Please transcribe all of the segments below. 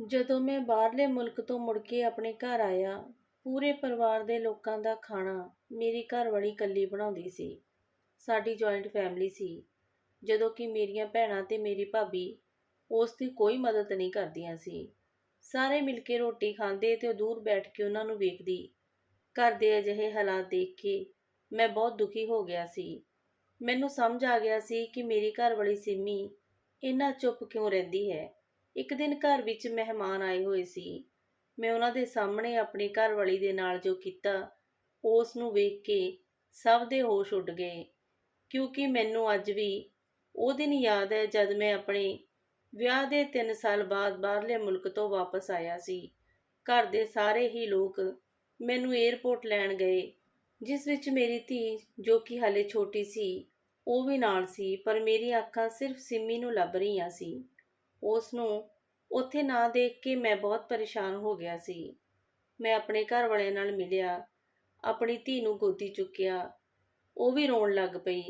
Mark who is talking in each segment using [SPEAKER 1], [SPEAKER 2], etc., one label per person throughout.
[SPEAKER 1] ਜਦੋਂ ਮੈਂ ਬਾਹਰਲੇ ਮੁਲਕ ਤੋਂ ਮੁੜ ਕੇ ਆਪਣੇ ਘਰ ਆਇਆ, ਪੂਰੇ ਪਰਿਵਾਰ ਦੇ ਲੋਕਾਂ ਦਾ ਖਾਣਾ ਮੇਰੀ ਘਰਵਾਲੀ ਇਕੱਲੀ ਬਣਾਉਂਦੀ ਸੀ। ਸਾਡੀ ਜੁਆਇੰਟ ਫੈਮਿਲੀ ਸੀ। ਜਦੋਂ ਕਿ ਮੇਰੀਆਂ ਭੈਣਾਂ ਤੇ ਮੇਰੀ ਭਾਬੀ ਉਸ ਦੀ ਕੋਈ ਮਦਦ ਨਹੀਂ ਕਰਦੀਆਂ ਸੀ। ਸਾਰੇ ਮਿਲ ਕੇ ਰੋਟੀ ਖਾਂਦੇ ਤੇ ਉਹ ਦੂਰ ਬੈਠ ਕੇ ਉਹਨਾਂ ਨੂੰ ਵੇਖਦੀ। ਘਰ ਦੇ ਅਜਿਹੇ ਹਾਲਾਤ ਦੇਖ ਕੇ ਮੈਂ ਬਹੁਤ ਦੁਖੀ ਹੋ ਗਿਆ ਸੀ। ਮੈਨੂੰ ਸਮਝ ਆ ਗਿਆ ਸੀ ਕਿ ਮੇਰੀ ਘਰਵਾਲੀ ਸਿੰਮੀ ਇੰਨਾ ਚੁੱਪ ਕਿਉਂ ਰਹਿੰਦੀ ਹੈ? ਇੱਕ ਦਿਨ ਘਰ ਵਿੱਚ ਮਹਿਮਾਨ ਆਏ ਹੋਏ ਸੀ। ਮੈਂ ਉਹਨਾਂ ਦੇ ਸਾਹਮਣੇ ਆਪਣੀ ਘਰਵਾਲੀ ਦੇ ਨਾਲ ਜੋ ਕੀਤਾ ਉਸ ਨੂੰ ਵੇਖ ਕੇ ਸਭ ਦੇ ਹੋਸ਼ ਉੱਡ ਗਏ, ਕਿਉਂਕਿ ਮੈਨੂੰ ਅੱਜ ਵੀ ਉਹ ਦਿਨ ਯਾਦ ਹੈ ਜਦ ਮੈਂ ਆਪਣੇ ਵਿਆਹ ਦੇ 3 ਸਾਲ ਬਾਅਦ ਬਾਹਰਲੇ ਮੁਲਕ ਤੋਂ ਵਾਪਸ ਆਇਆ ਸੀ। ਘਰ ਦੇ ਸਾਰੇ ਹੀ ਲੋਕ ਮੈਨੂੰ 에ਅਰਪੋਰਟ ਲੈਣ ਗਏ, ਜਿਸ ਵਿੱਚ ਮੇਰੀ ਧੀ, ਜੋ ਕਿ ਹਾਲੇ ਛੋਟੀ ਸੀ, ਉਹ ਵੀ ਨਾਲ ਸੀ, ਪਰ ਮੇਰੀਆਂ ਅੱਖਾਂ ਸਿਰਫ ਸਿੰਮੀ ਨੂੰ ਲੱਭ ਰਹੀਆਂ ਸੀ। ਉਸ ਨੂੰ ਉੱਥੇ ਨਾ ਦੇਖ ਕੇ ਮੈਂ ਬਹੁਤ ਪਰੇਸ਼ਾਨ ਹੋ ਗਿਆ ਸੀ। ਮੈਂ ਆਪਣੇ ਘਰ ਵਾਲਿਆਂ ਨਾਲ ਮਿਲਿਆ, ਆਪਣੀ ਧੀ ਨੂੰ ਗੋਦੀ ਚੁੱਕਿਆ, ਉਹ ਵੀ ਰੋਣ ਲੱਗ ਪਈ।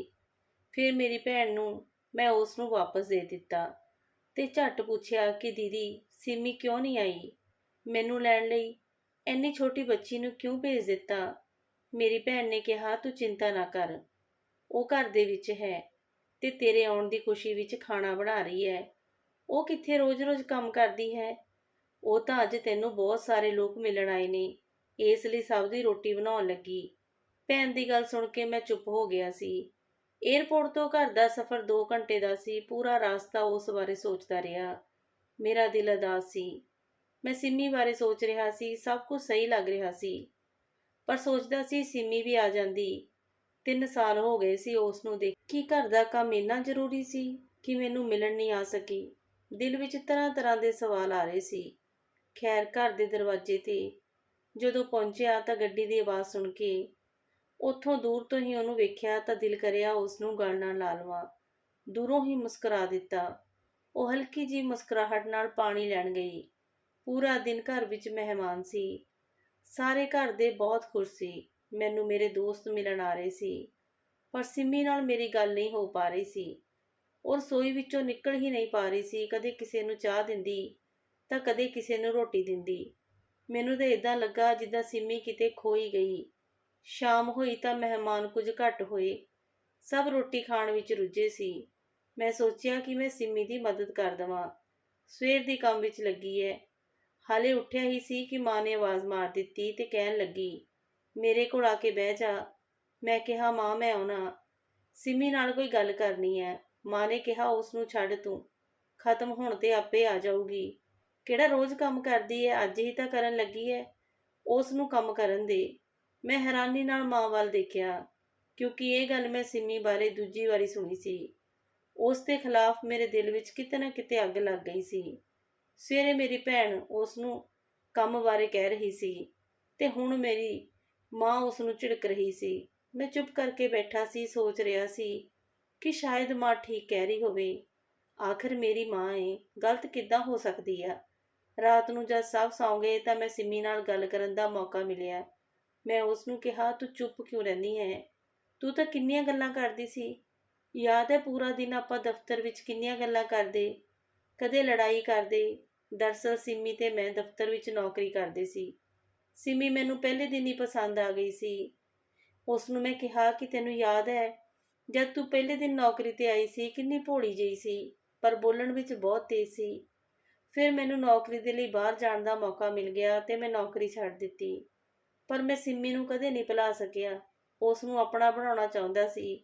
[SPEAKER 1] ਫਿਰ ਮੇਰੀ ਭੈਣ ਨੂੰ ਮੈਂ ਉਸ ਨੂੰ ਵਾਪਸ ਦੇ ਦਿੱਤਾ ਤੇ ਝੱਟ ਪੁੱਛਿਆ ਕਿ ਦੀਦੀ, ਸਿੰਮੀ ਕਿਉਂ ਨਹੀਂ ਆਈ? ਮੈਨੂੰ ਲੈਣ ਲਈ ਇੰਨੀ ਛੋਟੀ ਬੱਚੀ ਨੂੰ ਕਿਉਂ ਭੇਜ ਦਿੱਤਾ? ਮੇਰੀ ਭੈਣ ਨੇ ਕਿਹਾ, ਤੂੰ ਚਿੰਤਾ ਨਾ ਕਰ, ਉਹ ਘਰ ਦੇ ਵਿੱਚ ਹੈ ਤੇ ਤੇਰੇ ਆਉਣ ਦੀ ਖੁਸ਼ੀ ਵਿੱਚ ਖਾਣਾ ਬਣਾ ਰਹੀ ਹੈ। ਉਹ ਕਿੱਥੇ ਰੋਜ਼-ਰੋਜ਼ ਕੰਮ ਕਰਦੀ ਹੈ? ਉਹ ਤਾਂ ਅੱਜ ਤੈਨੂੰ ਬਹੁਤ ਸਾਰੇ ਲੋਕ ਮਿਲਣ ਆਏ ਨੇ। ਇਸ ਲਈ ਸਭ ਦੀ ਰੋਟੀ ਬਣਾਉਣ ਲੱਗੀ। ਭੈਣ ਦੀ ਗੱਲ ਸੁਣ ਕੇ ਮੈਂ ਚੁੱਪ ਹੋ ਗਿਆ ਸੀ। ਏਅਰਪੋਰਟ ਤੋਂ ਘਰ ਦਾ ਸਫ਼ਰ 2 ਘੰਟੇ ਦਾ ਸੀ, ਪੂਰਾ ਰਾਸਤਾ ਉਸ ਬਾਰੇ ਸੋਚਦਾ ਰਿਹਾ। ਮੇਰਾ ਦਿਲ ਅਦਾਸ ਸੀ। ਮੈਂ ਸਿੰਮੀ ਬਾਰੇ ਸੋਚ ਰਿਹਾ ਸੀ, ਸਭ ਕੁਝ ਸਹੀ ਲੱਗ ਰਿਹਾ ਸੀ। ਪਰ ਸੋਚਦਾ ਸੀ ਸਿੰਮੀ ਵੀ ਆ ਜਾਂਦੀ। 3 ਸਾਲ ਹੋ ਗਏ ਸੀ ਉਸ ਨੂੰ ਦੇਖ ਕੀ ਘਰ ਦਾ ਕੰਮ ਇੰਨਾ ਜ਼ਰੂਰੀ ਸੀ ਕਿ ਮੈਨੂੰ ਮਿਲਣ ਨਹੀਂ ਆ ਸਕੀ? ਦਿਲ ਵਿੱਚ ਤਰ੍ਹਾਂ ਤਰ੍ਹਾਂ ਦੇ ਸਵਾਲ ਆ ਰਹੇ ਸੀ। ਖੈਰ, ਘਰ ਦੇ ਦਰਵਾਜ਼ੇ ਤੇ ਜਦੋਂ ਪਹੁੰਚਿਆ ਤਾਂ ਗੱਡੀ ਦੀ ਆਵਾਜ਼ ਸੁਣ ਕੇ ਉੱਥੋਂ ਦੂਰ ਤੋਂ ਹੀ ਉਹਨੂੰ ਵੇਖਿਆ ਤਾਂ ਦਿਲ ਕਰਿਆ ਉਸ ਨੂੰ ਗਲ ਨਾਲ ਲਾ ਲਵਾਂ। ਦੂਰੋਂ ਹੀ ਮੁਸਕਰਾ ਦਿੱਤਾ। ਉਹ ਹਲਕੀ ਜੀ ਮੁਸਕਰਾਹਟ ਨਾਲ ਪਾਣੀ ਲੈਣ ਗਈ। ਪੂਰਾ ਦਿਨ ਘਰ ਵਿੱਚ ਮਹਿਮਾਨ ਸੀ। ਸਾਰੇ ਘਰ ਦੇ ਬਹੁਤ ਖੁਸ਼ ਸੀ। ਮੈਨੂੰ ਮੇਰੇ ਦੋਸਤ ਮਿਲਣ ਆ ਰਹੇ ਸੀ। ਪਰ ਸਿੰਮੀ ਨਾਲ ਮੇਰੀ ਗੱਲ ਨਹੀਂ ਹੋ ਪਾ ਰਹੀ ਸੀ। ਉਹ ਰਸੋਈ ਵਿੱਚੋਂ ਨਿਕਲ ਹੀ ਨਹੀਂ ਪਾ ਰਹੀ ਸੀ, ਕਦੇ ਕਿਸੇ ਨੂੰ ਚਾਹ ਦਿੰਦੀ, ਤਾਂ ਕਦੇ ਕਿਸੇ ਨੂੰ ਰੋਟੀ ਦਿੰਦੀ। ਮੈਨੂੰ ਤਾਂ ਇਦਾਂ ਲੱਗਾ ਜਿੱਦਾਂ ਸਿੰਮੀ ਕਿਤੇ ਖੋਈ ਗਈ। ਸ਼ਾਮ ਹੋਈ ਤਾਂ ਮਹਿਮਾਨ ਕੁਝ ਘੱਟ ਹੋਏ। ਸਭ ਰੋਟੀ ਖਾਣ ਵਿੱਚ ਰੁੱਝੇ ਸੀ। ਮੈਂ ਸੋਚਿਆ ਕਿ ਮੈਂ ਸਿੰਮੀ ਦੀ ਮਦਦ ਕਰ ਦਵਾਂ। ਸਵੇਰ ਦੀ ਕੰਮ ਵਿੱਚ ਲੱਗੀ ਹੈ ਹਾਲੇ ਉੱਠਿਆ ਹੀ ਸੀ ਕਿ ਮਾਂ ਨੇ ਆਵਾਜ਼ ਮਾਰ ਦਿੱਤੀ ਤੇ ਕਹਿਣ ਲੱਗੀ, ਮੇਰੇ ਕੋਲ ਆ ਕੇ ਬਹਿ ਜਾ। ਮੈਂ ਕਿਹਾ, ਮਾਂ, ਮੈਂ ਆਉਣਾ। ਸਿੰਮੀ ਨਾਲ ਕੋਈ ਗੱਲ ਕਰਨੀ ਹੈ ਮਾਂ ਨੇ ਕਿਹਾ ਉਸ ਨੂੰ ਛੱਡ ਤੂੰ। ਖਤਮ ਹੋਣ ਤੇ ਆਪੇ ਆ ਜਾਊਗੀ। ਕਿਹੜਾ ਰੋਜ਼ ਕੰਮ ਕਰਦੀ ਹੈ ਅੱਜ ਹੀ ਤਾਂ ਕਰਨ ਲੱਗੀ ਹੈ ਉਸ ਨੂੰ ਕੰਮ ਕਰਨ ਦੇ। ਮੈਂ ਹੈਰਾਨੀ ਨਾਲ ਮਾਂ ਵੱਲ ਦੇਖਿਆ, ਕਿਉਂਕਿ ਇਹ ਗੱਲ ਮੈਂ ਸਿੰਮੀ ਬਾਰੇ ਦੂਜੀ ਵਾਰੀ ਸੁਣੀ ਸੀ। ਉਸ ਦੇ ਖਿਲਾਫ ਮੇਰੇ ਦਿਲ ਵਿੱਚ ਕਿਤੇ ਨਾ ਕਿਤੇ ਅੱਗ ਲੱਗ ਗਈ ਸੀ। ਸਵੇਰੇ ਮੇਰੀ ਭੈਣ ਉਸ ਨੂੰ ਕੰਮ ਬਾਰੇ ਕਹਿ ਰਹੀ ਸੀ ਤੇ ਹੁਣ ਮੇਰੀ ਮਾਂ ਉਸ ਨੂੰ ਝਿੜਕ ਰਹੀ ਸੀ। ਮੈਂ ਚੁੱਪ ਕਰਕੇ ਬੈਠਾ ਸੀ, ਸੋਚ ਰਿਹਾ ਸੀ ਕਿ ਸ਼ਾਇਦ ਮਾਂ ਠੀਕ ਕਹਿ ਰਹੀ ਹੋਵੇ। ਆਖਰ ਮੇਰੀ ਮਾਂ ਏ, ਗਲਤ ਕਿੱਦਾਂ ਹੋ ਸਕਦੀ ਆ? ਰਾਤ ਨੂੰ ਜਦ ਸਭ ਸੌਂ ਗਏ ਤਾਂ ਮੈਂ ਸਿੰਮੀ ਨਾਲ ਗੱਲ ਕਰਨ ਦਾ ਮੌਕਾ ਮਿਲਿਆ। ਮੈਂ ਉਸ ਨੂੰ ਕਿਹਾ, ਤੂੰ ਚੁੱਪ ਕਿਉਂ ਰਹਿੰਦੀ ਹੈ ਤੂੰ ਤਾਂ ਕਿੰਨੀਆਂ ਗੱਲਾਂ ਕਰਦੀ ਸੀ? ਯਾਦ ਹੈ ਪੂਰਾ ਦਿਨ ਆਪਾਂ ਦਫ਼ਤਰ ਵਿੱਚ ਕਿੰਨੀਆਂ ਗੱਲਾਂ ਕਰਦੇ? ਕਦੇ ਲੜਾਈ ਕਰਦੇ? ਦਰਸਲ ਸਿੰਮੀ ਤੇ ਮੈਂ ਦਫ਼ਤਰ ਵਿੱਚ ਨੌਕਰੀ ਕਰਦੇ ਸੀ। ਸਿੰਮੀ ਮੈਨੂੰ ਪਹਿਲੇ ਦਿਨ ਹੀ ਪਸੰਦ ਆ ਗਈ ਸੀ। ਉਸ ਨੂੰ ਮੈਂ ਕਿਹਾ ਕਿ ਤੈਨੂੰ ਯਾਦ ਹੈ ਜਦ ਤੂੰ ਪਹਿਲੇ ਦਿਨ ਨੌਕਰੀ ਤੇ ਆਈ ਸੀ, ਕਿੰਨੀ ਭੋਲੀ ਜਿਹੀ ਸੀ, ਪਰ ਬੋਲਣ ਵਿੱਚ ਬਹੁਤ ਤੇਜ਼ ਸੀ। ਫਿਰ ਮੈਨੂੰ ਨੌਕਰੀ ਦੇ ਲਈ ਬਾਹਰ ਜਾਣ ਦਾ ਮੌਕਾ ਮਿਲ ਗਿਆ ਤੇ ਮੈਂ ਨੌਕਰੀ ਛੱਡ ਦਿੱਤੀ। ਪਰ ਮੈਂ ਸਿੰਮੀ ਨੂੰ ਕਦੇ ਨਹੀਂ ਭੁਲਾ ਸਕਿਆ। ਉਸ ਨੂੰ ਆਪਣਾ ਬਣਾਉਣਾ ਚਾਹੁੰਦਾ ਸੀ।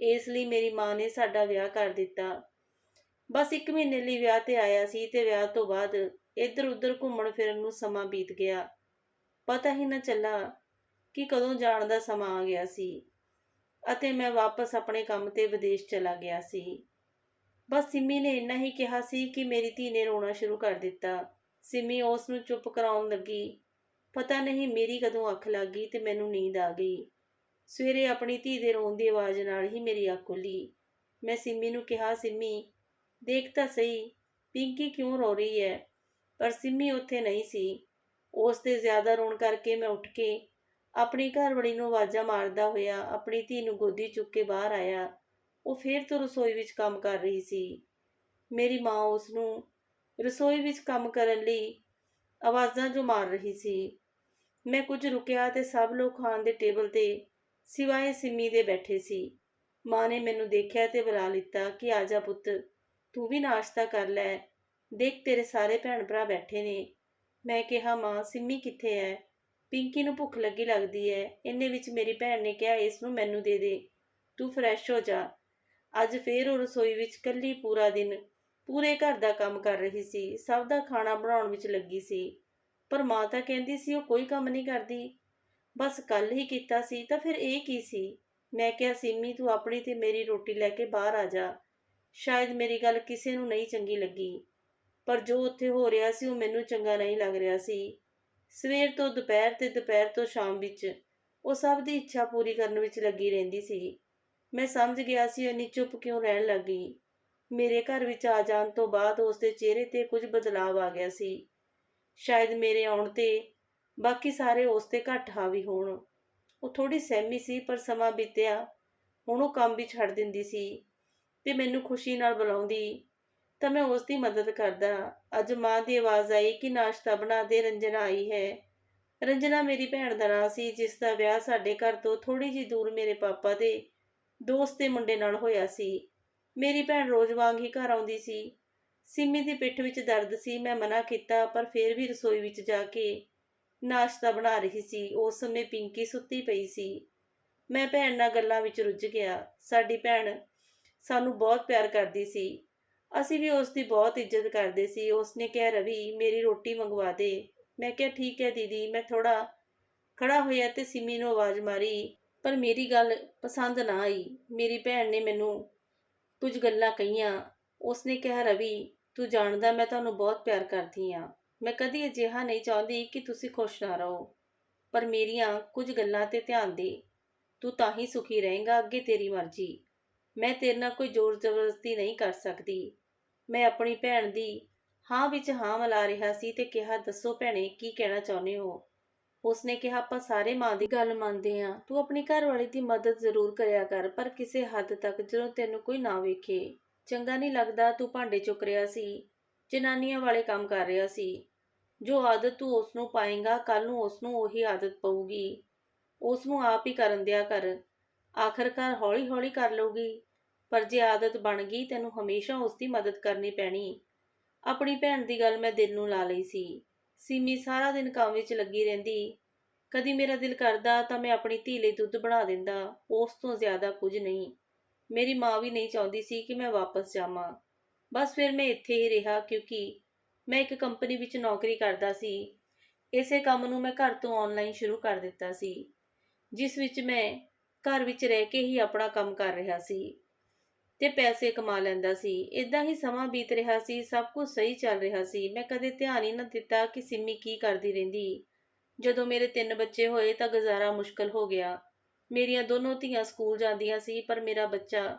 [SPEAKER 1] ਇਸ ਲਈ ਮੇਰੀ ਮਾਂ ਨੇ ਸਾਡਾ ਵਿਆਹ ਕਰ ਦਿੱਤਾ। ਬਸ 1 ਮਹੀਨੇ ਲਈ ਵਿਆਹ ਤੇ ਆਇਆ ਸੀ ਤੇ ਵਿਆਹ ਤੋਂ ਬਾਅਦ ਇੱਧਰ ਉੱਧਰ ਘੁੰਮਣ ਫਿਰਨ ਨੂੰ ਸਮਾਂ ਬੀਤ ਗਿਆ। ਪਤਾ ਹੀ ਨਾ ਚੱਲਾ ਕਿ ਕਦੋਂ ਜਾਣ ਦਾ ਸਮਾਂ ਆ ਗਿਆ ਸੀ। ਅਤੇ ਮੈਂ ਵਾਪਸ ਆਪਣੇ ਕੰਮ ਤੇ ਵਿਦੇਸ਼ ਚਲਾ ਗਿਆ ਸੀ। ਬਸ ਸਿੰਮੀ ਨੇ ਇੰਨਾ ਹੀ ਕਿਹਾ ਸੀ ਕਿ ਮੇਰੀ ਧੀ ਨੇ ਰੋਣਾ ਸ਼ੁਰੂ ਕਰ ਦਿੱਤਾ। ਸਿੰਮੀ ਉਸ ਨੂੰ ਚੁੱਪ ਕਰਾਉਣ ਲੱਗੀ। ਪਤਾ ਨਹੀਂ ਮੇਰੀ ਕਦੋਂ ਅੱਖ ਲੱਗ ਗਈ ਤੇ ਮੈਨੂੰ ਨੀਂਦ ਆ ਗਈ। ਸਵੇਰੇ ਆਪਣੀ ਧੀ ਦੇ ਰੋਣ ਦੀ ਆਵਾਜ਼ ਨਾਲ ਹੀ ਮੇਰੀ ਅੱਖ ਖੁੱਲੀ। ਮੈਂ ਸਿੰਮੀ ਨੂੰ ਕਿਹਾ, ਸਿੰਮੀ, ਦੇਖ ਤਾਂ ਸਹੀ, ਪਿੰਕੀ ਕਿਉਂ ਰੋ ਰਹੀ ਹੈ? ਪਰ ਸਿੰਮੀ ਉੱਥੇ ਨਹੀਂ ਸੀ। ਉਸ 'ਤੇ ਜ਼ਿਆਦਾ ਰੋਣ ਕਰਕੇ ਮੈਂ ਉੱਠ ਕੇ ਆਪਣੀ ਘਰਵਾਲੀ ਨੂੰ ਆਵਾਜ਼ਾਂ ਮਾਰਦਾ ਹੋਇਆ, ਆਪਣੀ ਧੀ ਨੂੰ ਗੋਦੀ ਚੁੱਕ ਕੇ ਬਾਹਰ ਆਇਆ। ਉਹ ਫੇਰ ਤੋਂ ਰਸੋਈ ਵਿੱਚ ਕੰਮ ਕਰ ਰਹੀ ਸੀ। ਮੇਰੀ ਮਾਂ ਉਸ ਨੂੰ ਰਸੋਈ ਵਿੱਚ ਕੰਮ ਕਰਨ ਲਈ ਆਵਾਜ਼ਾਂ ਜੋ ਮਾਰ ਰਹੀ ਸੀ। ਮੈਂ ਕੁਝ ਰੁਕਿਆ ਤੇ ਸਭ ਲੋਕ ਖਾਣ ਦੇ ਟੇਬਲ ਤੇ ਸਿਵਾਏ ਸਿੰਮੀ ਦੇ ਬੈਠੇ ਸੀ। ਮਾਂ ਨੇ ਮੈਨੂੰ ਦੇਖਿਆ ਤੇ ਬੁਲਾ ਲਿੱਤਾ ਕਿ, ਆ ਜਾ ਪੁੱਤ, ਤੂੰ ਵੀ ਨਾਸ਼ਤਾ ਕਰ ਲੈ। ਦੇਖ ਤੇਰੇ ਸਾਰੇ ਭੈਣ ਭਰਾ ਬੈਠੇ ਨੇ। ਮੈਂ ਕਿਹਾ, ਮਾਂ, ਸਿੰਮੀ ਕਿੱਥੇ ਹੈ? ਪਿੰਕੀ ਨੂੰ ਭੁੱਖ ਲੱਗੀ ਲੱਗਦੀ ਹੈ ਇੰਨੇ ਵਿੱਚ ਮੇਰੀ ਭੈਣ ਨੇ ਕਿਹਾ, ਇਸ ਨੂੰ ਮੈਨੂੰ ਦੇ ਦੇ। ਤੂੰ ਫਰੈਸ਼ ਹੋ ਜਾ। ਅੱਜ ਫੇਰ ਉਹ ਰਸੋਈ ਵਿੱਚ ਕੱਲੀ ਪੂਰਾ ਦਿਨ ਪੂਰੇ ਘਰ ਦਾ ਕੰਮ ਕਰ ਰਹੀ ਸੀ। ਸਭ ਦਾ ਖਾਣਾ ਬਣਾਉਣ ਵਿੱਚ ਲੱਗੀ ਸੀ। ਪਰ ਮਾਂ ਤਾਂ ਕਹਿੰਦੀ ਸੀ, ਉਹ ਕੋਈ ਕੰਮ ਨਹੀਂ ਕਰਦੀ। ਬਸ ਕੱਲ ਹੀ ਕੀਤਾ ਸੀ, ਤਾਂ ਫਿਰ ਇਹ ਕੀ ਸੀ? ਮੈਂ ਕਿਹਾ, ਸਿੰਮੀ, ਤੂੰ ਆਪਣੀ ਤੇ ਮੇਰੀ ਰੋਟੀ ਲੈ ਕੇ ਬਾਹਰ ਆ ਜਾ। ਸ਼ਾਇਦ ਮੇਰੀ ਗੱਲ ਕਿਸੇ ਨੂੰ ਨਹੀਂ ਚੰਗੀ ਲੱਗੀ। ਪਰ ਜੋ ਉੱਥੇ ਹੋ ਰਿਹਾ ਸੀ, ਉਹ ਮੈਨੂੰ ਚੰਗਾ ਨਹੀਂ ਲੱਗ ਰਿਹਾ ਸੀ। ਸਵੇਰ ਤੋਂ ਦੁਪਹਿਰ ਤੇ ਦੁਪਹਿਰ ਤੋਂ ਸ਼ਾਮ ਵਿੱਚ ਉਹ ਸਭ ਦੀ ਇੱਛਾ ਪੂਰੀ ਕਰਨ ਵਿੱਚ ਲੱਗੀ ਰਹਿੰਦੀ ਸੀ। ਮੈਂ ਸਮਝ ਗਿਆ ਸੀ ਉਹ ਇੰਨੀ ਚੁੱਪ ਕਿਉਂ ਰਹਿਣ ਲੱਗੀ ਮੇਰੇ ਘਰ ਵਿੱਚ ਆ ਜਾਣ ਤੋਂ ਬਾਅਦ ਉਸ ਦੇ ਚਿਹਰੇ ਤੇ ਕੁਝ ਬਦਲਾਅ ਆ ਗਿਆ ਸੀ। ਸ਼ਾਇਦ ਮੇਰੇ ਆਉਣ ਤੇ ਬਾਕੀ ਸਾਰੇ ਉਸ ਤੇ ਘੱਟ ਹਾਵੀ ਹੋਣ। ਉਹ ਥੋੜੀ ਸਹਿਮੀ ਸੀ, ਪਰ ਸਮਾਂ ਬੀਤਿਆ। ਹੁਣ ਉਹ ਕੰਮ ਵੀ ਛੱਡ ਦਿੰਦੀ ਸੀ ਤੇ ਮੈਨੂੰ ਖੁਸ਼ੀ ਨਾਲ ਬੁਲਾਉਂਦੀ ਤਾਂ ਮੈਂ ਉਸ ਦੀ ਮਦਦ ਕਰਦਾ ਅੱਜ ਮਾਂ ਦੀ ਆਵਾਜ਼ ਆਈ ਕਿ ਨਾਸ਼ਤਾ ਬਣਾ ਦੇ, ਰੰਜਨਾ ਆਈ ਹੈ। ਰੰਜਨਾ ਮੇਰੀ ਭੈਣ ਦਾ ਨਾਂ ਸੀ, ਜਿਸ ਦਾ ਵਿਆਹ ਸਾਡੇ ਘਰ ਤੋਂ ਥੋੜੀ ਜਿਹੀ ਦੂਰ ਮੇਰੇ ਪਾਪਾ ਦੇ ਦੋਸਤ ਦੇ ਮੁੰਡੇ ਨਾਲ ਹੋਇਆ ਸੀ। ਮੇਰੀ ਭੈਣ ਰੋਜ਼ ਵਾਂਗ ਹੀ ਘਰ ਆਉਂਦੀ ਸੀ। ਸਿੰਮੀ ਦੀ ਪਿੱਠ ਵਿੱਚ ਦਰਦ ਸੀ, ਮੈਂ ਮਨਾ ਕੀਤਾ, ਪਰ ਫਿਰ ਵੀ ਰਸੋਈ ਵਿੱਚ ਜਾ ਕੇ ਨਾਸ਼ਤਾ ਬਣਾ ਰਹੀ ਸੀ। ਉਸ ਸਮੇਂ ਪਿੰਕੀ ਸੁੱਤੀ ਪਈ ਸੀ। ਮੈਂ ਭੈਣ ਨਾਲ ਗੱਲਾਂ ਵਿੱਚ ਰੁੱਝ ਗਿਆ। ਸਾਡੀ ਭੈਣ ਸਾਨੂੰ ਬਹੁਤ ਪਿਆਰ ਕਰਦੀ ਸੀ। ਅਸੀਂ ਵੀ ਉਸ ਦੀ ਬਹੁਤ ਇੱਜ਼ਤ ਕਰਦੇ ਸੀ। ਉਸ ਨੇ ਕਿਹਾ, ਰਵੀ, ਮੇਰੀ ਰੋਟੀ ਮੰਗਵਾ ਦੇ। ਮੈਂ ਕਿਹਾ, ਠੀਕ ਹੈ ਦੀਦੀ, ਮੈਂ ਥੋੜਾ ਖੜਾ ਹੋਇਆ ਤੇ ਸਿਮੀ ਨੂੰ ਆਵਾਜ਼ ਮਾਰੀ, ਪਰ ਮੇਰੀ ਗੱਲ ਪਸੰਦ ਨਾ ਆਈ। ਮੇਰੀ ਭੈਣ ਨੇ ਮੈਨੂੰ ਕੁਝ ਗੱਲਾਂ ਕਹੀਆਂ। ਉਸਨੇ ਕਿਹਾ, ਰਵੀ, ਤੂੰ ਜਾਣਦਾ ਮੈਂ ਤੁਹਾਨੂੰ ਬਹੁਤ ਪਿਆਰ ਕਰਦੀ ਆ ਮੈਂ ਕਦੀ ਅਜਿਹਾ ਨਹੀਂ ਚਾਹੁੰਦੀ ਕਿ ਤੁਸੀਂ ਖੁਸ਼ ਨਾ ਰਹੋ, ਪਰ ਮੇਰੀਆਂ ਕੁਝ ਗੱਲਾਂ ਤੇ ਧਿਆਨ ਦੇ। ਤੂੰ ਤਾਂ ਹੀ ਸੁਖੀ ਰਹੇਂਗਾ, ਅੱਗੇ ਤੇਰੀ ਮਰਜ਼ੀ। ਮੈਂ ਤੇਰੇ ਨਾਲ ਕੋਈ ਜ਼ੋਰ ਜ਼ਬਰਦਸਤੀ ਨਹੀਂ ਕਰ ਸਕਦੀ। ਮੈਂ ਆਪਣੀ ਭੈਣ ਦੀ ਹਾਂ ਵਿੱਚ ਹਾਂ ਮਿਲਾ ਰਿਹਾ ਸੀ ਤੇ ਕਿਹਾ, ਦੱਸੋ ਭੈਣੇ, ਕੀ ਕਹਿਣਾ ਚਾਹੁੰਦੇ ਹੋ? ਉਸਨੇ ਕਿਹਾ, ਆਪਾਂ ਸਾਰੇ ਮਾਂ ਦੀ ਗੱਲ ਮੰਨਦੇ ਆ ਤੂੰ ਆਪਣੀ ਘਰ ਵਾਲੀ ਦੀ ਮਦਦ ਜ਼ਰੂਰ ਕਰਿਆ ਕਰ, ਪਰ ਕਿਸੇ ਹੱਦ ਤੱਕ ਜਦੋਂ ਤੈਨੂੰ ਕੋਈ ਨਾ ਵੇਖੇ। ਚੰਗਾ ਨਹੀਂ ਲੱਗਦਾ ਤੂੰ ਭਾਂਡੇ ਚੁੱਕ ਰਿਹਾ ਸੀ, ਜਨਾਨੀਆਂ ਵਾਲੇ ਕੰਮ ਕਰ ਰਿਹਾ ਸੀ। ਜੋ ਆਦਤ ਤੂੰ ਉਸ ਨੂੰ ਪਾਏਗਾ ਕੱਲ ਨੂੰ ਉਸ ਨੂੰ ਉਹੀ ਆਦਤ ਪਊਗੀ। ਉਸ ਨੂੰ ਆਪ ਹੀ ਕਰਨ ਦਿਆ ਕਰ। ਆਖਰਕਾਰ ਹੌਲੀ-ਹੌਲੀ ਕਰ ਲਊਗੀ। ਪਰ ਜੇ ਆਦਤ ਬਣ ਗਈ, ਤੈਨੂੰ ਹਮੇਸ਼ਾ ਉਸ ਦੀ ਮਦਦ ਕਰਨੀ ਪੈਣੀ। ਆਪਣੀ ਭੈਣ ਦੀ ਗੱਲ ਮੈਂ ਦਿਲ ਨੂੰ ਲਾ ਲਈ ਸੀ। ਸੀਮੀ ਸਾਰਾ ਦਿਨ ਕੰਮ ਵਿੱਚ ਲੱਗੀ ਰਹਿੰਦੀ। ਕਦੀ ਮੇਰਾ ਦਿਲ ਕਰਦਾ ਤਾਂ ਮੈਂ ਆਪਣੀ ਧੀ ਲਈ ਦੁੱਧ ਬਣਾ ਦਿੰਦਾ, ਉਸ ਤੋਂ ਜ਼ਿਆਦਾ ਕੁਝ ਨਹੀਂ। ਮੇਰੀ ਮਾਂ ਵੀ ਨਹੀਂ ਚਾਹੁੰਦੀ ਸੀ ਕਿ ਮੈਂ ਵਾਪਸ ਜਾਵਾਂ। ਬਸ ਫਿਰ ਮੈਂ ਇੱਥੇ ਹੀ ਰਿਹਾ ਕਿਉਂਕਿ ਮੈਂ ਇੱਕ ਕੰਪਨੀ ਵਿੱਚ ਨੌਕਰੀ ਕਰਦਾ ਸੀ। ਇਸੇ ਕੰਮ ਨੂੰ ਮੈਂ ਘਰ ਤੋਂ ਆਨਲਾਈਨ ਸ਼ੁਰੂ ਕਰ ਦਿੱਤਾ ਸੀ, ਜਿਸ ਵਿੱਚ ਮੈਂ ਘਰ ਵਿੱਚ ਰਹਿ ਕੇ ਹੀ ਆਪਣਾ ਕੰਮ ਕਰ ਰਿਹਾ ਸੀ। ਤੇ ਪੈਸੇ ਕਮਾ ਲੈਂਦਾ ਸੀ। ਇਦਾਂ ਹੀ ਸਮਾਂ ਬੀਤ ਰਿਹਾ ਸੀ, ਸਭ ਕੁਝ ਸਹੀ ਚੱਲ ਰਿਹਾ ਸੀ। ਮੈਂ ਕਦੇ ਧਿਆਨ ਹੀ ਨਾ ਦਿੱਤਾ ਕਿ ਸਿੰਮੀ ਕੀ ਕਰਦੀ ਰਹਿੰਦੀ। ਜਦੋਂ ਮੇਰੇ ਤਿੰਨ ਬੱਚੇ ਹੋਏ ਤਾਂ ਗੁਜ਼ਾਰਾ ਮੁਸ਼ਕਲ ਹੋ ਗਿਆ। ਮੇਰੀਆਂ ਦੋਨੋਂ ਧੀਆਂ ਸਕੂਲ ਜਾਂਦੀਆਂ ਸੀ, ਪਰ ਮੇਰਾ ਬੱਚਾ,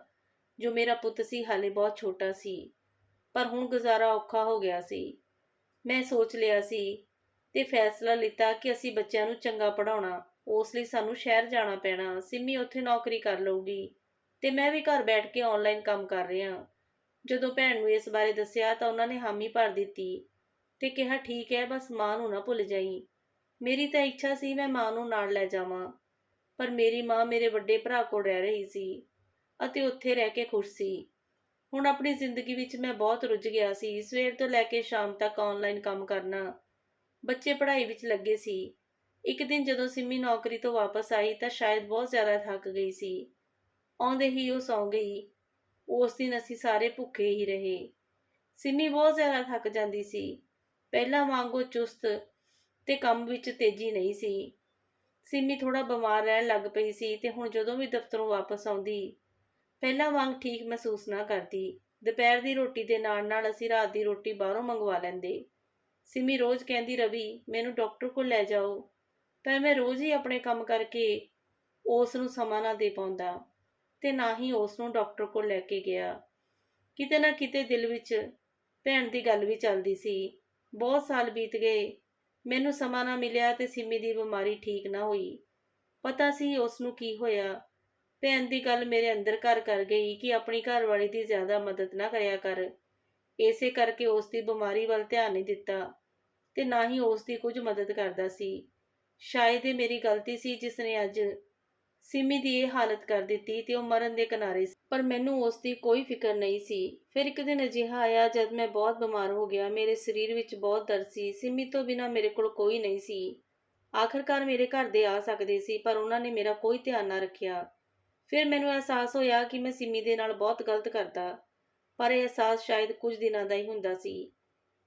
[SPEAKER 1] ਜੋ ਮੇਰਾ ਪੁੱਤ ਸੀ, ਹਾਲੇ ਬਹੁਤ ਛੋਟਾ ਸੀ। ਪਰ ਹੁਣ ਗੁਜ਼ਾਰਾ ਔਖਾ ਹੋ ਗਿਆ ਸੀ। ਮੈਂ ਸੋਚ ਲਿਆ ਸੀ ਤੇ ਫੈਸਲਾ ਲਿੱਤਾ ਕਿ ਅਸੀਂ ਬੱਚਿਆਂ ਨੂੰ ਚੰਗਾ ਪੜਾਉਣਾ ਉਸ ਲਈ ਸਾਨੂੰ ਸ਼ਹਿਰ ਜਾਣਾ ਪੈਣਾ। ਸਿੰਮੀ ਉੱਥੇ ਨੌਕਰੀ ਕਰ ਲਊਗੀ। ਤੇ ਮੈਂ ਵੀ ਘਰ ਬੈਠ ਕੇ ਆਨਲਾਈਨ ਕੰਮ ਕਰ ਰਿਹਾ ਜਦੋਂ ਭੈਣ ਨੂੰ ਇਸ ਬਾਰੇ ਦੱਸਿਆ ਤਾਂ ਉਹਨਾਂ ਨੇ ਹਾਮੀ ਭਰ ਦਿੱਤੀ ਤੇ ਕਿਹਾ, ਠੀਕ ਹੈ, ਬਸ ਮਾਂ ਨੂੰ ਨਾ ਭੁੱਲ ਜਾਈ। ਮੇਰੀ ਤਾਂ ਇੱਛਾ ਸੀ ਮੈਂ ਮਾਂ ਨੂੰ ਨਾਲ ਲੈ ਜਾਵਾਂ, ਪਰ ਮੇਰੀ ਮਾਂ ਮੇਰੇ ਵੱਡੇ ਭਰਾ ਕੋਲ ਰਹਿ ਰਹੀ ਸੀ ਅਤੇ ਉੱਥੇ ਰਹਿ ਕੇ ਖੁਸ਼ ਸੀ। ਹੁਣ ਆਪਣੀ ਜ਼ਿੰਦਗੀ ਵਿੱਚ ਮੈਂ ਬਹੁਤ ਰੁੱਝ ਗਿਆ ਸੀ। ਸਵੇਰ ਤੋਂ ਲੈ ਕੇ ਸ਼ਾਮ ਤੱਕ ਆਨਲਾਈਨ ਕੰਮ ਕਰਨਾ ਬੱਚੇ ਪੜ੍ਹਾਈ ਵਿੱਚ ਲੱਗੇ ਸੀ। ਇੱਕ ਦਿਨ ਜਦੋਂ ਸਿੰਮੀ ਨੌਕਰੀ ਤੋਂ ਵਾਪਸ ਆਈ ਤਾਂ ਸ਼ਾਇਦ ਬਹੁਤ ਜ਼ਿਆਦਾ ਥੱਕ ਗਈ ਸੀ। ਆਉਂਦੇ ਹੀ ਉਹ ਸੌਂ ਗਈ। ਉਸ ਦਿਨ ਅਸੀਂ ਸਾਰੇ ਭੁੱਖੇ ਹੀ ਰਹੇ। ਸਿੰਮੀ ਬਹੁਤ ਜ਼ਿਆਦਾ ਥੱਕ ਜਾਂਦੀ ਸੀ। ਪਹਿਲਾਂ ਵਾਂਗੂ ਚੁਸਤ ਤੇ ਕੰਮ ਵਿੱਚ ਤੇਜ਼ੀ ਨਹੀਂ ਸੀ। ਸਿੰਮੀ ਥੋੜਾ ਬਿਮਾਰ ਰਹਿਣ ਲੱਗ ਪਈ ਸੀ ਤੇ ਹੁਣ ਜਦੋਂ ਵੀ ਦਫ਼ਤਰੋਂ ਵਾਪਸ ਆਉਂਦੀ, ਪਹਿਲਾਂ ਵਾਂਗ ਠੀਕ ਮਹਿਸੂਸ ਨਾ ਕਰਦੀ। ਦੁਪਹਿਰ ਦੀ ਰੋਟੀ ਦੇ ਨਾਲ ਨਾਲ ਅਸੀਂ ਰਾਤ ਦੀ ਰੋਟੀ ਬਾਹਰੋਂ ਮੰਗਵਾ ਲੈਂਦੇ। ਸਿੰਮੀ ਰੋਜ਼ ਕਹਿੰਦੀ, ਰਵੀ, ਮੈਨੂੰ ਡਾਕਟਰ ਕੋਲ ਲੈ ਜਾਓ। ਪਰ ਮੈਂ ਰੋਜ਼ ਹੀ ਆਪਣੇ ਕੰਮ ਕਰਕੇ ਉਸ ਨੂੰ ਸਮਾਂ ਨਾ ਦੇ ਪਾਉਂਦਾ। ਤੇ ਨਾ ਹੀ ਉਸ ਨੂੰ ਡਾਕਟਰ ਕੋਲ ਲੈ ਕੇ ਗਿਆ। ਕਿਤੇ ਨਾ ਕਿਤੇ ਦਿਲ ਵਿੱਚ ਭੈਣ ਦੀ ਗੱਲ ਵੀ ਚੱਲਦੀ ਸੀ। ਬਹੁਤ ਸਾਲ ਬੀਤ ਗਏ। ਮੈਨੂੰ ਸਮਾਂ ਨਾ ਮਿਲਿਆ ਤੇ ਸਿੰਮੀ ਦੀ ਬਿਮਾਰੀ ਠੀਕ ਨਾ ਹੋਈ। ਪਤਾ ਸੀ ਉਸ ਨੂੰ ਕੀ ਹੋਇਆ। ਭੈਣ ਦੀ ਗੱਲ ਮੇਰੇ ਅੰਦਰ ਘਰ ਕਰ ਗਈ ਕਿ ਆਪਣੀ ਘਰਵਾਲੀ ਦੀ ਜ਼ਿਆਦਾ ਮਦਦ ਨਾ ਕਰਿਆ ਕਰ। ਇਸੇ ਕਰਕੇ ਉਸ ਦੀ ਬਿਮਾਰੀ ਵੱਲ ਧਿਆਨ ਨਹੀਂ ਦਿੱਤਾ ਤੇ ਨਾ ਹੀ ਉਸ ਦੀ ਕੁਝ ਮਦਦ ਕਰਦਾ ਸੀ। ਸ਼ਾਇਦ ਇਹ ਮੇਰੀ ਗਲਤੀ ਸੀ ਜਿਸ ਨੇ ਅੱਜ ਸਿਮੀ ਦੀ ਇਹ ਹਾਲਤ ਕਰ ਦਿੱਤੀ ਤੇ ਉਹ ਮਰਨ ਦੇ ਕਿਨਾਰੇ ਸੀ। ਪਰ ਮੈਨੂੰ ਉਸ ਦੀ ਕੋਈ ਫਿਕਰ ਨਹੀਂ ਸੀ। ਫਿਰ ਇੱਕ ਦਿਨ ਅਜਿਹਾ ਆਇਆ ਜਦ ਮੈਂ ਬਹੁਤ ਬਿਮਾਰ ਹੋ ਗਿਆ। ਮੇਰੇ ਸਰੀਰ ਵਿੱਚ ਬਹੁਤ ਦਰਦ ਸੀ। ਸਿਮੀ ਤੋਂ ਬਿਨਾ ਮੇਰੇ ਕੋਲ ਕੋਈ ਨਹੀਂ ਸੀ। ਆਖਰਕਾਰ ਮੇਰੇ ਘਰ ਦੇ ਆ ਸਕਦੇ ਸੀ, ਪਰ ਉਹਨਾਂ ਨੇ ਮੇਰਾ ਕੋਈ ਧਿਆਨ ਨਾ ਰੱਖਿਆ। ਫਿਰ ਮੈਨੂੰ ਅਹਿਸਾਸ ਹੋਇਆ ਕਿ ਮੈਂ ਸਿਮੀ ਦੇ ਨਾਲ ਬਹੁਤ ਗਲਤ ਕਰਦਾ। ਪਰ ਇਹ ਅਹਿਸਾਸ ਸ਼ਾਇਦ ਕੁਝ ਦਿਨਾਂ ਦਾ ਹੀ ਹੁੰਦਾ ਸੀ।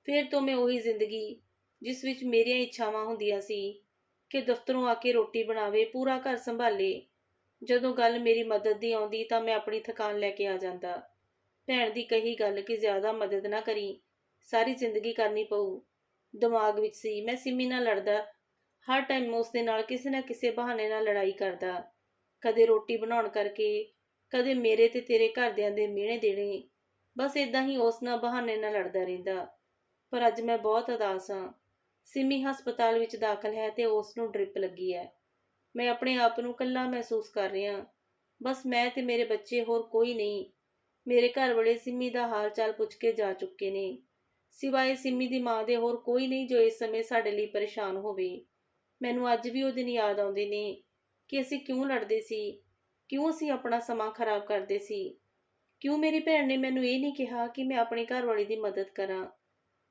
[SPEAKER 1] ਫਿਰ ਤੋਂ ਮੈਂ ਉਹੀ ਜ਼ਿੰਦਗੀ, ਜਿਸ ਵਿੱਚ ਮੇਰੀਆਂ ਇੱਛਾਵਾਂ ਹੁੰਦੀਆਂ ਸੀ ਕਿ ਦਫ਼ਤਰੋਂ ਆ ਕੇ ਰੋਟੀ ਬਣਾਵੇ, ਪੂਰਾ ਘਰ ਸੰਭਾਲੇ। ਜਦੋਂ ਗੱਲ ਮੇਰੀ ਮਦਦ ਦੀ ਆਉਂਦੀ ਤਾਂ ਮੈਂ ਆਪਣੀ ਥਕਾਨ ਲੈ ਕੇ ਆ ਜਾਂਦਾ। ਭੈਣ ਦੀ ਕਹੀ ਗੱਲ ਕਿ ਜ਼ਿਆਦਾ ਮਦਦ ਨਾ ਕਰੀ, ਸਾਰੀ ਜ਼ਿੰਦਗੀ ਕਰਨੀ ਪਊ। ਦਿਮਾਗ ਵਿੱਚ ਸੀ, ਮੈਂ ਸਿਮੀ ਨਾਲ ਲੜਦਾ। ਹਰ ਟਾਈਮ ਉਸ ਦੇ ਨਾਲ ਕਿਸੇ ਨਾ ਕਿਸੇ ਬਹਾਨੇ ਨਾਲ ਲੜਾਈ ਕਰਦਾ। ਕਦੇ ਰੋਟੀ ਬਣਾਉਣ ਕਰਕੇ, ਕਦੇ ਮੇਰੇ ਤੇ ਤੇਰੇ ਘਰਦਿਆਂ ਦੇ ਮਿਹਣੇ ਦੇਣੇ। ਬਸ ਇਦਾਂ ਹੀ ਉਸ ਨਾਲ ਬਹਾਨੇ ਨਾਲ ਲੜਦਾ ਰਹਿੰਦਾ। ਪਰ ਅੱਜ ਮੈਂ ਬਹੁਤ ਉਦਾਸ ਹਾਂ। ਸਿਮੀ ਹਸਪਤਾਲ ਵਿੱਚ ਦਾਖਲ ਹੈ ਤੇ ਉਸ ਨੂੰ ਡ੍ਰਿਪ ਲੱਗੀ ਹੈ। ਮੈਂ ਆਪਣੇ ਆਪ ਨੂੰ ਇਕੱਲਾ ਮਹਿਸੂਸ ਕਰ ਰਿਹਾ ਬਸ ਮੈਂ ਤੇ ਮੇਰੇ ਬੱਚੇ ਹੋਰ ਕੋਈ ਨਹੀਂ। ਮੇਰੇ ਘਰ ਵਾਲੇ ਸਿਮੀ ਦਾ ਹਾਲ ਚਾਲ ਪੁੱਛ ਕੇ ਜਾ ਚੁੱਕੇ ਨੇ। ਸਿਵਾਏ ਸਿਮੀ ਦੀ ਮਾਂ ਦੇ ਹੋਰ ਕੋਈ ਨਹੀਂ ਜੋ ਇਸ ਸਮੇਂ ਸਾਡੇ ਲਈ ਪਰੇਸ਼ਾਨ ਹੋਵੇ। ਮੈਨੂੰ ਅੱਜ ਵੀ ਉਹ ਦਿਨ ਯਾਦ ਆਉਂਦੇ ਨੇ ਕਿ ਅਸੀਂ ਕਿਉਂ ਲੜਦੇ ਸੀ? ਕਿਉਂ ਅਸੀਂ ਆਪਣਾ ਸਮਾਂ ਖਰਾਬ ਕਰਦੇ ਸੀ? ਕਿਉਂ ਮੇਰੀ ਭੈਣ ਨੇ ਮੈਨੂੰ ਇਹ ਨਹੀਂ ਕਿਹਾ ਕਿ ਮੈਂ ਆਪਣੀ ਘਰਵਾਲੀ ਦੀ ਮਦਦ ਕਰਾਂ?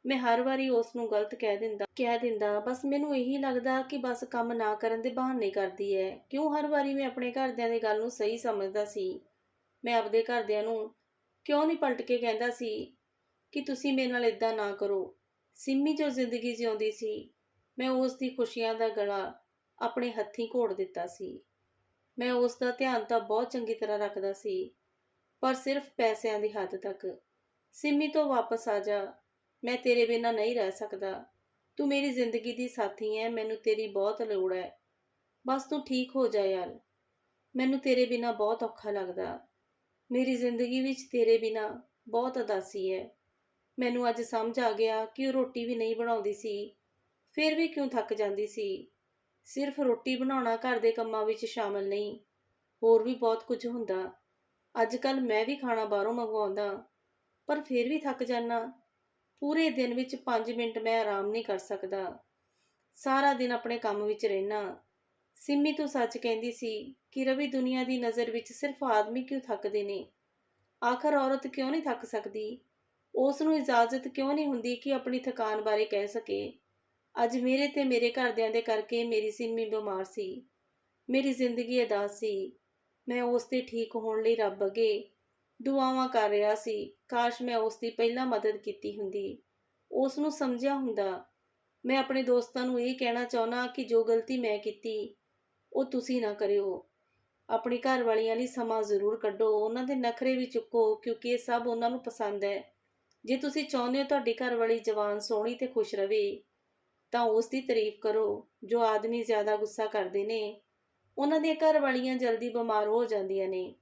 [SPEAKER 1] ਮੈਂ ਹਰ ਵਾਰੀ ਉਸ ਨੂੰ ਗਲਤ ਕਹਿ ਦਿੰਦਾ ਕਹਿ ਦਿੰਦਾ, ਬਸ ਮੈਨੂੰ ਇਹੀ ਲੱਗਦਾ ਕਿ ਬਸ ਕੰਮ ਨਾ ਕਰਨ ਦੇ ਬਹਾਨੇ ਕਰਦੀ ਹੈ ਕਿਉਂ ਹਰ ਵਾਰੀ ਮੈਂ ਆਪਣੇ ਘਰਦਿਆਂ ਦੀ ਗੱਲ ਨੂੰ ਸਹੀ ਸਮਝਦਾ ਸੀ? ਮੈਂ ਆਪਦੇ ਘਰਦਿਆਂ ਨੂੰ ਕਿਉਂ ਨਹੀਂ ਪਲਟ ਕੇ ਕਹਿੰਦਾ ਸੀ ਕਿ ਤੁਸੀਂ ਮੇਰੇ ਨਾਲ ਇਦਾਂ ਨਾ ਕਰੋ? ਸਿੰਮੀ ਜੋ ਜ਼ਿੰਦਗੀ ਜਿਉਂਦੀ ਸੀ, ਮੈਂ ਉਸ ਦੀ ਖੁਸ਼ੀਆਂ ਦਾ ਗਲਾ ਆਪਣੇ ਹੱਥੀਂ ਘੋੜ ਦਿੱਤਾ ਸੀ। ਮੈਂ ਉਸ ਦਾ ਧਿਆਨ ਤਾਂ ਬਹੁਤ ਚੰਗੀ ਤਰ੍ਹਾਂ ਰੱਖਦਾ ਸੀ, ਪਰ ਸਿਰਫ ਪੈਸਿਆਂ ਦੀ ਹੱਦ ਤੱਕ। ਸਿੰਮੀ ਤੋਂ ਵਾਪਸ ਆ ਜਾ ਮੈਂ ਤੇਰੇ ਬਿਨਾਂ ਨਹੀਂ ਰਹਿ ਸਕਦਾ। ਤੂੰ ਮੇਰੀ ਜ਼ਿੰਦਗੀ ਦੀ ਸਾਥੀ ਹੈ ਮੈਨੂੰ ਤੇਰੀ ਬਹੁਤ ਲੋੜ ਹੈ ਬਸ ਤੂੰ ਠੀਕ ਹੋ ਜਾ ਯਾਰ। ਮੈਨੂੰ ਤੇਰੇ ਬਿਨਾਂ ਬਹੁਤ ਔਖਾ ਲੱਗਦਾ। ਮੇਰੀ ਜ਼ਿੰਦਗੀ ਵਿੱਚ ਤੇਰੇ ਬਿਨਾਂ ਬਹੁਤ ਉਦਾਸੀ ਹੈ ਮੈਨੂੰ ਅੱਜ ਸਮਝ ਆ ਗਿਆ ਕਿ ਉਹ ਰੋਟੀ ਵੀ ਨਹੀਂ ਬਣਾਉਂਦੀ ਸੀ। ਫਿਰ ਵੀ ਕਿਉਂ ਥੱਕ ਜਾਂਦੀ ਸੀ? ਸਿਰਫ ਰੋਟੀ ਬਣਾਉਣਾ ਘਰ ਦੇ ਕੰਮਾਂ ਵਿੱਚ ਸ਼ਾਮਲ ਨਹੀਂ, ਹੋਰ ਵੀ ਬਹੁਤ ਕੁਝ ਹੁੰਦਾ। ਅੱਜ ਕੱਲ ਮੈਂ ਵੀ ਖਾਣਾ ਬਾਹਰੋਂ ਮੰਗਵਾਉਂਦਾ, ਪਰ ਫਿਰ ਵੀ ਥੱਕ ਜਾਣਾ ਪੂਰੇ ਦਿਨ ਵਿੱਚ 5 ਮਿੰਟ ਮੈਂ ਆਰਾਮ ਨਹੀਂ ਕਰ ਸਕਦਾ। ਸਾਰਾ ਦਿਨ ਆਪਣੇ ਕੰਮ ਵਿੱਚ ਰਹਿਣਾ ਸਿੰਮੀ ਤੋਂ ਸੱਚ ਕਹਿੰਦੀ ਸੀ ਕਿ ਰਵੀ ਦੁਨੀਆ ਦੀ ਨਜ਼ਰ ਵਿੱਚ ਸਿਰਫ ਆਦਮੀ ਕਿਉਂ ਥੱਕਦੇ ਨੇ? ਆਖਰ ਔਰਤ ਕਿਉਂ ਨਹੀਂ ਥੱਕ ਸਕਦੀ? ਉਸ ਨੂੰ ਇਜਾਜ਼ਤ ਕਿਉਂ ਨਹੀਂ ਹੁੰਦੀ ਕਿ ਆਪਣੀ ਥਕਾਨ ਬਾਰੇ ਕਹਿ ਸਕੇ? ਅੱਜ ਮੇਰੇ ਤੇ ਮੇਰੇ ਘਰਦਿਆਂ ਦੇ ਕਰਕੇ ਮੇਰੀ ਸਿੰਮੀ ਬਿਮਾਰ ਸੀ। ਮੇਰੀ ਜ਼ਿੰਦਗੀ ਅਦਾਸ ਸੀ। ਮੈਂ ਉਸ ਦੇ ਠੀਕ ਹੋਣ ਲਈ ਰੱਬ ਅੱਗੇ ਦੁਆਵਾਂ ਕਰ ਰਿਹਾ ਸੀ। ਕਾਸ਼ ਮੈਂ ਉਸ ਦੀ ਪਹਿਲਾਂ ਮਦਦ ਕੀਤੀ ਹੁੰਦੀ। ਉਸ ਨੂੰ ਸਮਝਿਆ ਹੁੰਦਾ, ਮੈਂ ਆਪਣੇ ਦੋਸਤਾਂ ਨੂੰ ਇਹ ਕਹਿਣਾ ਚਾਹੁੰਦਾ ਕਿ ਜੋ ਗਲਤੀ ਮੈਂ ਕੀਤੀ, ਉਹ ਤੁਸੀਂ ਨਾ ਕਰਿਓ। ਆਪਣੀ ਘਰ ਵਾਲੀਆਂ ਲਈ ਸਮਾਂ ਜ਼ਰੂਰ ਕੱਢੋ, ਉਹਨਾਂ ਦੇ ਨਖਰੇ ਵੀ ਚੁੱਕੋ, ਕਿਉਂਕਿ ਇਹ ਸਭ ਉਹਨਾਂ ਨੂੰ ਪਸੰਦ ਹੈ। ਜੇ ਤੁਸੀਂ ਚਾਹੁੰਦੇ ਹੋ ਤੁਹਾਡੀ ਘਰ ਵਾਲੀ ਜਵਾਨ ਸੋਹਣੀ ਤੇ ਖੁਸ਼ ਰਵੇ, ਤਾਂ ਉਸ ਦੀ ਤਾਰੀਫ ਕਰੋ, ਜੋ ਆਦਮੀ ਜ਼ਿਆਦਾ ਗੁੱਸਾ ਕਰਦੇ ਨੇ। ਉਹਨਾਂ ਦੀਆਂ ਘਰ ਵਾਲੀਆਂ ਜਲਦੀ ਬਿਮਾਰ ਹੋ ਜਾਂਦੀਆਂ ਨੇ।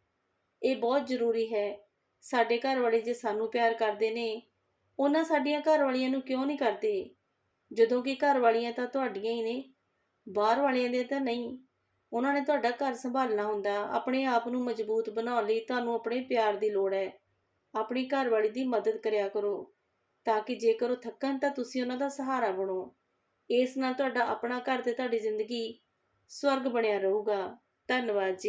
[SPEAKER 1] ਇਹ ਬਹੁਤ ਜ਼ਰੂਰੀ ਹੈ ਸਾਡੇ ਘਰ ਵਾਲੇ ਜੇ ਸਾਨੂੰ ਪਿਆਰ ਕਰਦੇ ਨੇ, ਉਹਨਾਂ ਸਾਡੀਆਂ ਘਰ ਵਾਲੀਆਂ ਨੂੰ ਕਿਉਂ ਨਹੀਂ ਕਰਦੇ? ਜਦੋਂ ਕਿ ਘਰ ਵਾਲੀਆਂ ਤਾਂ ਤੁਹਾਡੀਆਂ ਹੀ ਨੇ, ਬਾਹਰ ਵਾਲਿਆਂ ਦੇ ਤਾਂ ਨਹੀਂ। ਉਹਨਾਂ ਨੇ ਤੁਹਾਡਾ ਘਰ ਸੰਭਾਲਣਾ ਹੁੰਦਾ, ਆਪਣੇ ਆਪ ਨੂੰ ਮਜ਼ਬੂਤ ਬਣਾਉਣ ਲਈ ਤੁਹਾਨੂੰ ਆਪਣੇ ਪਿਆਰ ਦੀ ਲੋੜ ਹੈ। ਆਪਣੀ ਘਰ ਵਾਲੀ ਦੀ ਮਦਦ ਕਰਿਆ ਕਰੋ, ਤਾਂ ਕਿ ਜੇਕਰ ਉਹ ਥੱਕਣ ਤਾਂ ਤੁਸੀਂ ਉਹਨਾਂ ਦਾ ਸਹਾਰਾ ਬਣੋ। ਇਸ ਨਾਲ ਤੁਹਾਡਾ ਆਪਣਾ ਘਰ ਤੇ ਤੁਹਾਡੀ ਜ਼ਿੰਦਗੀ ਸਵਰਗ ਬਣਿਆ ਰਹੂਗਾ। ਧੰਨਵਾਦ ਜੀ।